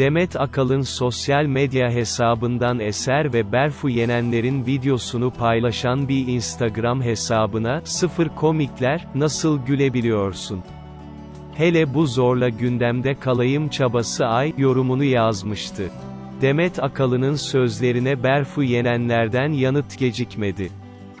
Demet Akalın sosyal medya hesabından Eser ve Berfu yenenlerin videosunu paylaşan bir Instagram hesabına, sıfır komikler, nasıl gülebiliyorsun? Hele bu zorla gündemde kalayım çabası ay, yorumunu yazmıştı. Demet Akalın'ın sözlerine Berfu yenenlerden yanıt gecikmedi.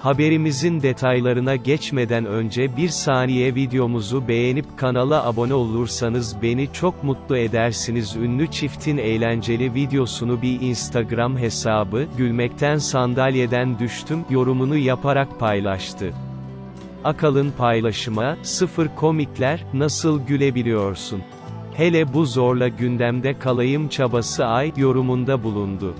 Haberimizin detaylarına geçmeden önce bir saniye videomuzu beğenip kanala abone olursanız beni çok mutlu edersiniz. Ünlü çiftin eğlenceli videosunu bir Instagram hesabı, gülmekten sandalyeden düştüm, yorumunu yaparak paylaştı. Akalın paylaşıma, sıfır komikler, nasıl gülebiliyorsun? Hele bu zorla gündemde kalayım çabası ay, yorumunda bulundu.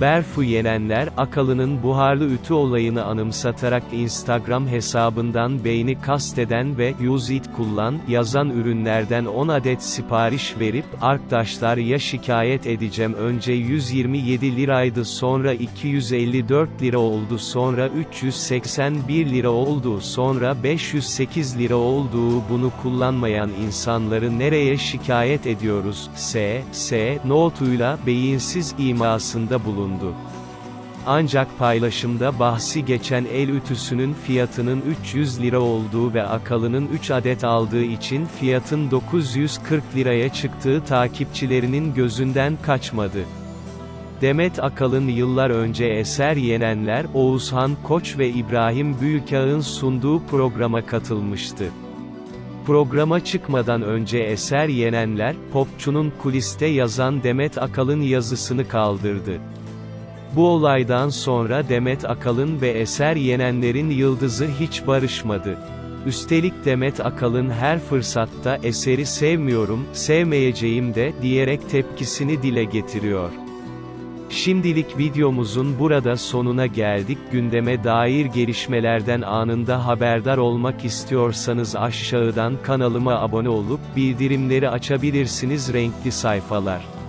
Berfu yenenler, Akalı'nın buharlı ütü olayını anımsatarak Instagram hesabından beyni kasteden ve use it kullan yazan ürünlerden 10 adet sipariş verip, arkadaşlar ya şikayet edeceğim önce 127 liraydı sonra 254 lira oldu sonra 381 lira oldu sonra 508 lira olduğu bunu kullanmayan insanları nereye şikayet ediyoruz, S, S, notuyla beyinsiz imasında bulundu bulundu. Ancak paylaşımda bahsi geçen el ütüsünün fiyatının 300 lira olduğu ve Akalı'nın 3 adet aldığı için fiyatın 940 liraya çıktığı takipçilerinin gözünden kaçmadı. Demet Akalın yıllar önce Eser Yenenler, Oğuzhan Koç ve İbrahim Büyükağ'ın sunduğu programa katılmıştı. Programa çıkmadan önce Eser Yenenler, popçunun kuliste yazan Demet Akalın yazısını kaldırdı. Bu olaydan sonra Demet Akalın ve Eser Yenenler'in yıldızı hiç barışmadı. Üstelik Demet Akalın her fırsatta eseri sevmiyorum, sevmeyeceğim de diyerek tepkisini dile getiriyor. Şimdilik videomuzun burada sonuna geldik. Gündeme dair gelişmelerden anında haberdar olmak istiyorsanız aşağıdan kanalıma abone olup bildirimleri açabilirsiniz renkli sayfalar.